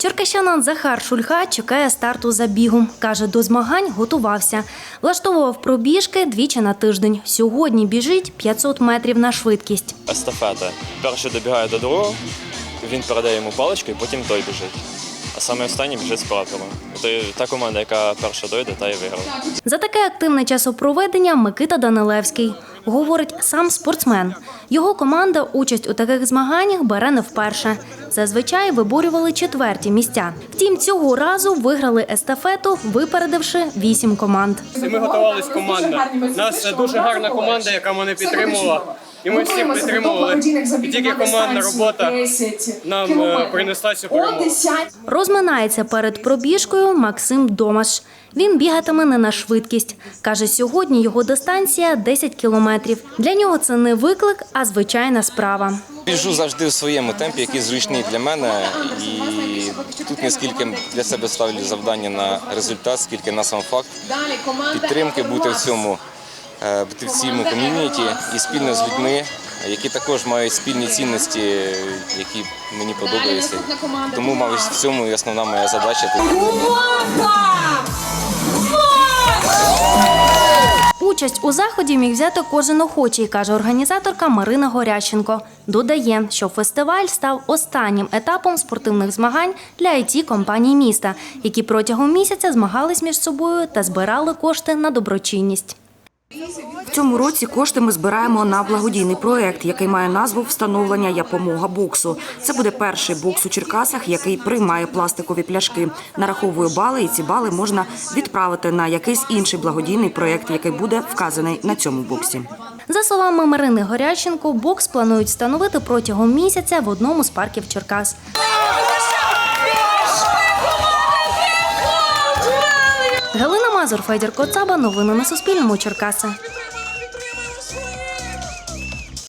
Черкащанин Захар Шульга чекає старту забігу. Каже, до змагань готувався. Влаштовував пробіжки двічі на тиждень. Сьогодні біжить 500 метрів на швидкість. естафета. Перший добігає до другого, він передає йому паличку і потім той біжить. А саме останній біжить з. То та команда, яка перша дойде, та й виграє. За таке активне часопроведення Микита Данилевський. Говорить, сам спортсмен. Його команда участь у таких змаганнях бере не вперше. Зазвичай виборювали четверті місця. Втім, цього разу виграли естафету, випередивши вісім команд. Ми готувалися командно. У нас дуже гарна команда, яка мене підтримувала. І ми всі підтримували. І тільки командна робота нам е, принесла цю перемогу. Розминається перед пробіжкою Максим Домаш. Він бігатиме не на швидкість. Каже, сьогодні його дистанція 10 кілометрів. Для нього це не виклик, а звичайна справа. Біжу завжди у своєму темпі, який зручний для мене. І тут не скільки для себе ставлю завдання на результат, скільки на сам факт підтримки, бути в цьому, е, цьому ком'юніті і спільно з людьми, які також мають спільні цінності, які мені подобаються. Тому, мабуть, в цьому і основна моя задача. Участь у заході міг взяти кожен охочий, каже організаторка Марина Горященко. Додає, що фестиваль став останнім етапом спортивних змагань для it компаній міста, які протягом місяця змагались між собою та збирали кошти на доброчинність. В цьому році кошти ми збираємо на благодійний проект, який має назву Встановлення Япомога боксу. Це буде перший бокс у Черкасах, який приймає пластикові пляшки. Нараховує бали, і ці бали можна відправити на якийсь інший благодійний проект, який буде вказаний на цьому боксі. За словами Марини Горященко, бокс планують встановити протягом місяця в одному з парків Черкас. Мазур, Федір Коцаба. Новини на Суспільному. Черкаси.